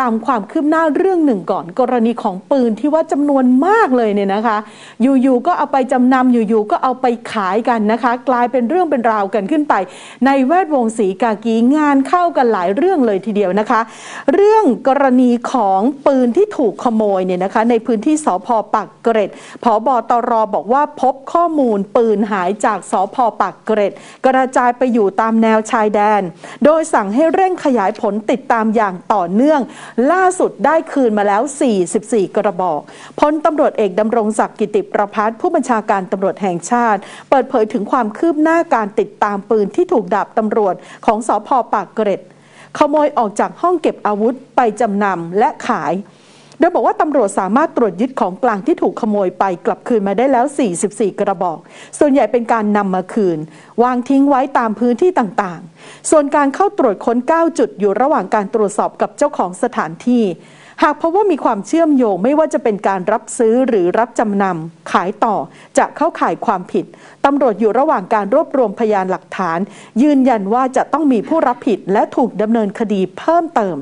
ตามความคืบหน้าเรื่องหนึ่งก่อนกรณีของปืนที่ว่าจำนวนมากเลยเนี่ยนะคะ อยู่ๆก็เอาไปจำนำอยู่ๆก็เอาไปขายกันนะคะ กลายเป็นเรื่องเป็นราวกันขึ้นไป ในแวดวงสีกากีงานเข้ากันหลายเรื่องเลยทีเดียวนะคะ เรื่องกรณีของปืนที่ถูกขโมยเนี่ยนะคะ ในพื้นที่สพปักเกร็ดผบตรบอกว่าพบข้อมูลปืนหายจากสพปักเกร็ดกระจายไปอยู่ตามแนวชายแดน โดยสั่งให้เร่งขยายผลติดตามอย่างต่อเนื่องล่าสุดได้คืนมาแล้ว 44 กระบอกพลตำรวจเอกดำรงศักดิ์กิติประพัฒผู้บัญชาการตำรวจแห่งชาติ เปิดเผยถึงความคืบหน้าการติดตามปืนที่ถูกดาบตำรวจของสอพปากเกร็ดขโมยออกจากห้องเก็บอาวุธไปจำนำและขายโดยบอกว่าตำรวจสามารถตรวจยึดของกลางที่ถูกขโมยไปกลับคืนมาได้แล้ว 44 กระบอก ส่วนใหญ่เป็นการนำมาคืน วางทิ้งไว้ตามพื้นที่ต่าง ส่วนการเข้าตรวจค้น 9 จุดอยู่ระหว่างการตรวจสอบกับเจ้าของสถานที่ หากพบว่ามีความเชื่อมโยงไม่ว่าจะเป็นการรับซื้อหรือรับจำนำขายต่อจะเข้าข่ายความผิดตำรวจอยู่ระหว่างการรวบรวมพยานหลักฐาน ยืนยันว่าจะต้องมีผู้รับผิดและถูกดำเนินคดีเพิ่มเติม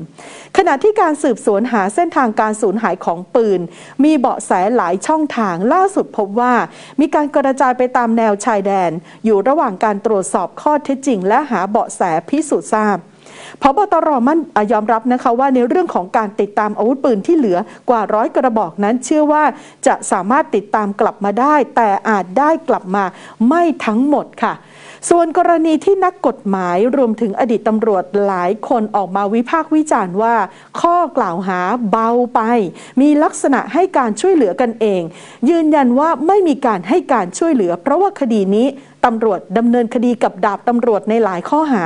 ขณะที่การสืบสวนหาเส้นทางการสูญหายของปืน มีเบาะแสหลายช่องทางล่าสุดพบว่า มีการกระจายไปตามแนวชายแดน อยู่ระหว่างการตรวจสอบข้อเท็จจริง และหาเบาะแสพิสูจน์ทราบ พบตรมั่นยอมรับนะคะว่าในเรื่องของการติดตามอาวุธปืนที่เหลือกว่าร้อยกระบอกนั้นเชื่อว่าจะสามารถติดตามกลับมาได้ แต่อาจได้กลับมาไม่ทั้งหมดค่ะ ส่วนกรณีที่นักกฎหมายรวมถึงอดีตตำรวจหลายคนออกมาวิพากษ์วิจารณ์ว่า ข้อกล่าวหาเบาไป มีลักษณะให้การช่วยเหลือกันเอง ยืนยันว่าไม่มีการให้การช่วยเหลือ เพราะว่าคดีนี้ ตำรวจดำเนินคดีกับดาบตำรวจในหลายข้อหา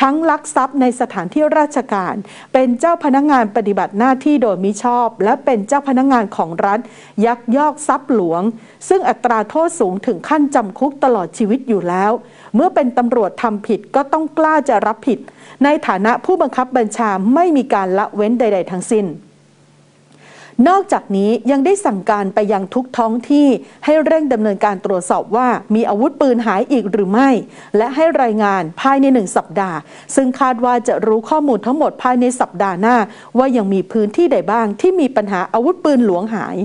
ทั้งลักทรัพย์ในสถานที่ราชการ เป็นเจ้าพนักงงานปฏิบัติหน้าที่โดยมิชอบ และเป็นเจ้าพนักงงานของรัฐ ยักยอกทรัพย์หลวง ซึ่งอัตราโทษสูงถึงขั้นจำคุกตลอดชีวิตอยู่แล้ว เมื่อเป็นตำรวจทำผิดก็ต้องกล้าจะรับผิด ในฐานะผู้บังคับบัญชาไม่มีการละเว้นใด ๆ ทั้งสิ้น นอกจากนี้ยังได้สั่งการไปยังทุกท้องที่ให้เร่งดำเนินการตรวจสอบว่ามีอาวุธปืนหายอีกหรือไม่ และให้รายงานภายในหนึ่งสัปดาห์ ซึ่งคาดว่าจะรู้ข้อมูลทั้งหมดภายในสัปดาห์หน้า ว่ายังมีพื้นที่ใดบ้างที่มีปัญหาอาวุธปืนหลวงหาย